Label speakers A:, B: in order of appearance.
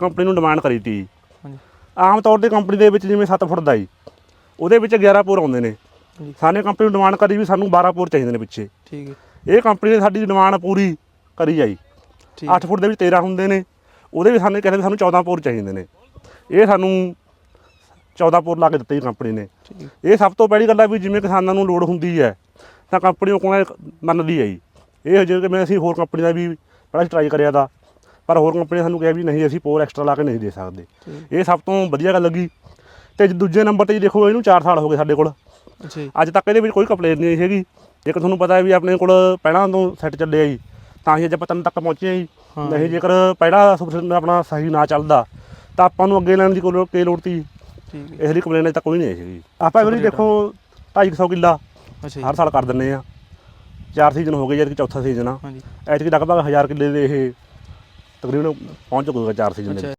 A: Company ਨੂੰ demand ਕਰੀ ਤੀ।
B: ਹਾਂਜੀ।
A: ਆਮ ਤੌਰ ਤੇ ਕੰਪਨੀ ਦੇ ਵਿੱਚ ਜਿਵੇਂ 7 ਫੁੱਟ ਦਾ ਜੀ ਉਹਦੇ ਵਿੱਚ 11 ਪੋਰ ਆਉਂਦੇ ਨੇ।
B: ਜੀ
A: ਸਾਨੇ ਕੰਪਨੀ ਨੂੰ ਡਿਮਾਂਡ ਕਰੀ ਵੀ ਸਾਨੂੰ 12 ਪੋਰ ਚਾਹੀਦੇ ਨੇ ਪਿੱਛੇ।
B: ਠੀਕ ਹੈ
A: ਇਹ ਕੰਪਨੀ ਨੇ ਸਾਡੀ ਡਿਮਾਂਡ ਪੂਰੀ ਕਰੀ ਜਾਈ
B: ਠੀਕ
A: 8 ਫੁੱਟ ਦੇ ਵਿੱਚ 13 ਹੁੰਦੇ ਨੇ। ਉਹਦੇ ਵੀ ਸਾਨੂੰ ਕਹਿੰਦੇ ਵੀ ਸਾਨੂੰ 14 ਪੋਰ ਚਾਹੀਦੇ ਨੇ। ਇਹ ਸਾਨੂੰ 14 ਪੋਰ ਲਾ ਕੇ ਦਿੱਤੇ ਜੀ ਕੰਪਨੀ ਨੇ।
B: ਠੀਕ
A: ਇਹ ਸਭ ਤੋਂ ਪਹਿਲੀ ਗੱਲ ਹੈ ਵੀ ਜਿਵੇਂ ਕਿਸਾਨਾਂ ਨੂੰ ਲੋੜ ਹੁੰਦੀ ਹੈ ਤਾਂ ਕੰਪਨੀ ਉਹ ਕੋਲ ਮੰਨਦੀ ਹੈ ਜੀ। ਇਹ ਜਿਵੇਂ ਕਿ ਅਸੀਂ ਹੋਰ ਕੰਪਨੀ ਦਾ ਵੀ ਬੜਾ ਟਰਾਈ ਕਰਿਆ ਦਾ। ਪਰ ਹੋਰ ਕੰਪਨੀ ਨੇ ਸਾਨੂੰ ਕਿਹਾ ਵੀ ਨਹੀਂ ਅਸੀਂ ਪੋਰ ਐਕਸਟਰਾ ਲਾ ਕੇ ਨਹੀਂ ਦੇ ਸਕਦੇ। ਇਹ ਸਭ ਤੋਂ ਵਧੀਆ ਗੱਲ ਲੱਗੀ। ਤੇ ਦੂਜੇ ਨੰਬਰ ਤੇ ਜੀ ਦੇਖੋ ਇਹਨੂੰ 4 ਸਾਲ ਹੋ ਗਏ ਸਾਡੇ ਕੋਲ।
B: ਅੱਛਾ
A: ਅੱਜ ਤੱਕ ਇਹਦੇ ਵਿੱਚ ਕੋਈ ਕੰਪਲੇਂਟ ਨਹੀਂ ਹੈਗੀ। ਜੇਕਰ ਤੁਹਾਨੂੰ ਪਤਾ ਹੈ ਵੀ ਆਪਣੇ ਕੋਲ ਪਹਿਲਾਂ ਤੋਂ ਸੈੱਟ ਚੱਲਿਆ ਜੀ। ਤਾਂ ਹੀ ਅੱਜ ਆਪਾਂ ਤਨ ਤੱਕ ਪਹੁੰਚੇ ਜੀ। ਨਹੀਂ ਜੇਕਰ ਪਹਿਲਾ ਸੁਪਰ ਆਪਣਾ ਸਹੀ ਨਾ ਚੱਲਦਾ ਤਾਂ ਆਪਾਂ ਨੂੰ ਅੱਗੇ ਲੈਣ ਦੀ ਕੋਈ ਲੋੜ ਕੀ ਲੋੜ ਤੀ
B: ਠੀਕ ਹੈ।
A: ਇਸ ਲਈ ਕੰਪਲੇਂਟ ਤਾਂ ਕੋਈ ਨਹੀਂ ਹੈਗੀ। ਆਪਾਂ ਵੀ ਦੇਖੋ 250 ਕਿੱਲਾ ਹਰ ਸਾਲ ਕਰ ਦਿੰਨੇ ਆ ਚਾਰ ਸੀਜ਼ਨ ਹੋ ਗਏ ਜਦ ਕਿ ਚੌਥਾ ਸੀਜ਼ਨ ਆ।
B: ਹਾਂਜੀ
A: ਐਤਕੀ ਲਗਭਗ 1000 ਕਿੱਲੇ ਦੇ ਇਹ ਤਕਰੀਬਨ ਪਹੁੰਚ ਚੁੱਕੂਗਾ ਚਾਰ ਸੀਜ਼ਨ ਦੇ
B: ਅੱਛਾ।